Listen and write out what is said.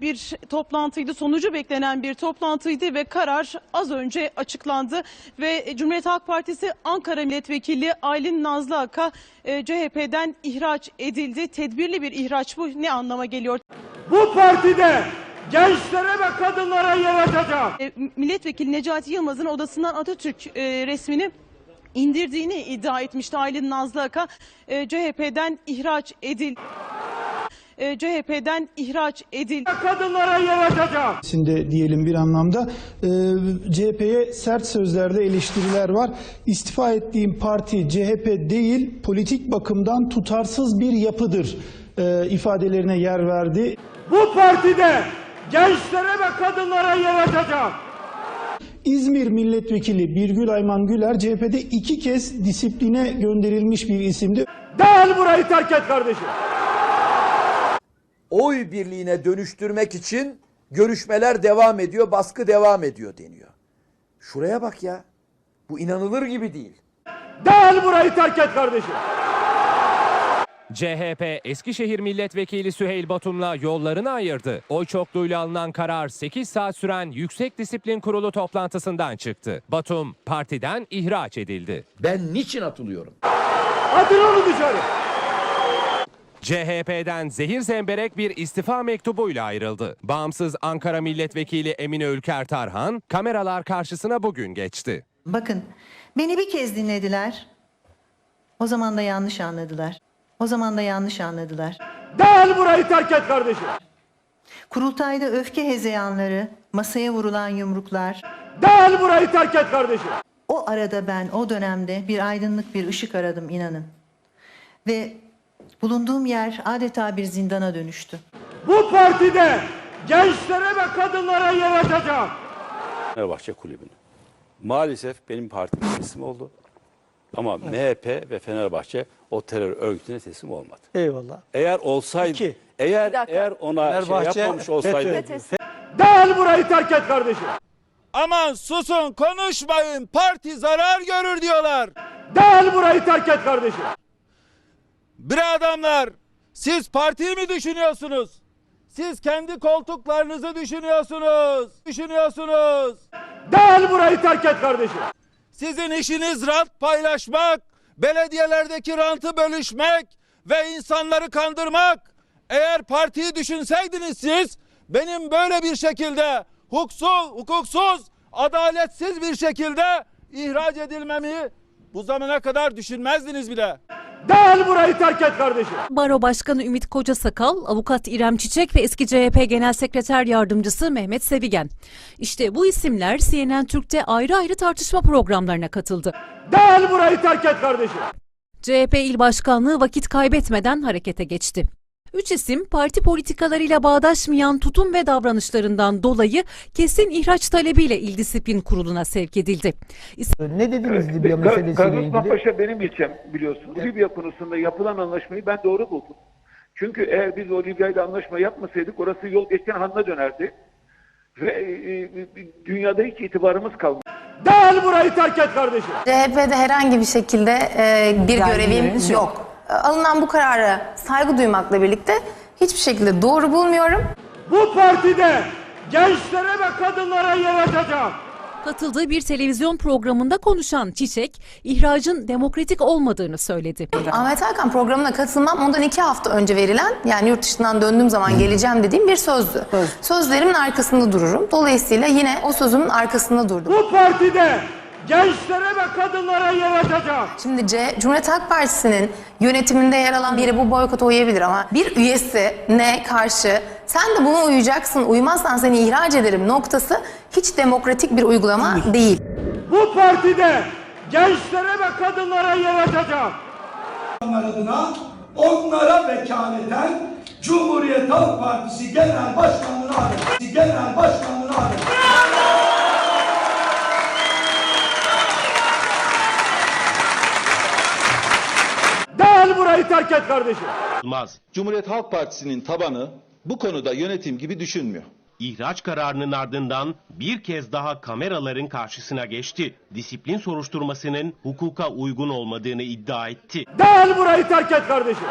bir toplantıydı. Sonucu beklenen bir toplantıydı ve karar az önce açıklandı. Ve Cumhuriyet Halk Partisi Ankara Milletvekili Aylin Nazlı Aka e, CHP'den ihraç edildi. Tedbirli bir ihraç bu ne anlama geliyor? Bu partide gençlere ve kadınlara yer açacağım. E, Milletvekili Necati Yılmaz'ın odasından Atatürk e, resmini indirdiğini iddia etmişti Aylin Nazlı Aka. E, CHP'den ihraç edildi. E, CHP'den ihraç edildi. Kadınlara yer açacağım. Sinde diyelim bir anlamda e, CHP'ye sert sözlerde eleştiriler var. İstifa ettiğim parti CHP değil politik bakımdan tutarsız bir yapıdır e, ifadelerine yer verdi. Bu partide gençlere ve kadınlara yer açacağım. İzmir milletvekili Birgül Ayman Güler CHP'de iki kez disipline gönderilmiş bir isimdi. Del burayı terk et kardeşim. Oy birliğine dönüştürmek için görüşmeler devam ediyor, baskı devam ediyor deniyor. Şuraya bak ya. Bu inanılır gibi değil. Del burayı terk et kardeşim. CHP Eskişehir Milletvekili Süheyl Batum'la yollarını ayırdı. Oy çokluğuyla alınan karar 8 saat süren Yüksek Disiplin Kurulu toplantısından çıktı. Batum partiden ihraç edildi. Ben niçin atılıyorum? Atın onu dışarı. CHP'den zehir zemberek bir istifa mektubuyla ayrıldı. Bağımsız Ankara Milletvekili Emine Ülker Tarhan kameralar karşısına bugün geçti. Bakın beni bir kez dinlediler. O zaman da yanlış anladılar. O zaman da yanlış anladılar. Del burayı terk et kardeşim. Kurultayda öfke hezeyanları, masaya vurulan yumruklar. Del burayı terk et kardeşim. O arada ben o dönemde bir aydınlık bir ışık aradım inanın. Ve bulunduğum yer adeta bir zindana dönüştü. Bu partide gençlere ve kadınlara yer açacağım. Fenerbahçe kulübünü. Maalesef benim partim teslim oldu. Ama MHP ve Fenerbahçe o terör örgütüne teslim olmadı. Eyvallah. Eğer olsaydı, İki. eğer eğer ona şey Fenerbahçe, yapmamış olsaydı. Del burayı terk et kardeşim. Aman susun konuşmayın parti zarar görür diyorlar. Del burayı terk et kardeşim. Bre adamlar siz partiyi mi düşünüyorsunuz? Siz kendi koltuklarınızı düşünüyorsunuz. Düşünüyorsunuz. Del burayı terk et kardeşim. Sizin işiniz rant paylaşmak, belediyelerdeki rantı bölüşmek ve insanları kandırmak. Eğer partiyi düşünseydiniz siz benim böyle bir şekilde hukuksuz, hukuksuz, adaletsiz bir şekilde ihraç edilmemi bu zamana kadar düşünmezdiniz bile. Del burayı terk et kardeşim. Baro Başkanı Ümit Kocasakal, Avukat İrem Çiçek ve eski CHP Genel Sekreter Yardımcısı Mehmet Sevigen. İşte bu isimler CNN Türk'te ayrı ayrı tartışma programlarına katıldı. Del burayı terk et kardeşim. CHP İl Başkanlığı vakit kaybetmeden harekete geçti. Üç isim parti politikalarıyla bağdaşmayan tutum ve davranışlarından dolayı kesin ihraç talebiyle İl Disiplin Kurulu'na sevk edildi. Ne dediniz Libya meselesiyle ilgili? Kasımpaşa benim ilçem biliyorsunuz. Libya konusunda yapılan anlaşmayı ben doğru buldum. Çünkü eğer biz o Libya ile anlaşma yapmasaydık orası yol geçen hanına dönerdi. Ve e, e, dünyada hiç itibarımız kalmadı. Del burayı terk et kardeşim. CHP'de herhangi bir şekilde e, bir görevim yok. E, Alınan bu karara saygı duymakla birlikte hiçbir şekilde doğru bulmuyorum. Bu partide gençlere ve kadınlara yer açacağım. Katıldığı bir televizyon programında konuşan Çiçek, ihracın demokratik olmadığını söyledi. Ahmet Hakan programına katılmam ondan iki hafta önce verilen yani yurt dışından döndüğüm zaman geleceğim dediğim bir sözdü. Sözlerimin arkasında dururum. Dolayısıyla yine o sözümün arkasında durdum. Bu partide gençlere ve kadınlara yer açacağım. Şimdi C, Cumhuriyet Halk Partisi'nin yönetiminde yer alan biri bu boykota uyabilir ama bir üyesi ne karşı sen de buna uyacaksın uymazsan seni ihraç ederim noktası hiç demokratik bir uygulama değil. Bu partide gençlere ve kadınlara yer açacağım. adına onlara vekaleten Cumhuriyet Halk Partisi Genel Başkanlığı'na. Genel Başkanlığı'na burayı terk et kardeşim. Cumhuriyet Halk Partisi'nin tabanı bu konuda yönetim gibi düşünmüyor. İhraç kararının ardından bir kez daha kameraların karşısına geçti. Disiplin soruşturmasının hukuka uygun olmadığını iddia etti. Del burayı terk et kardeşim.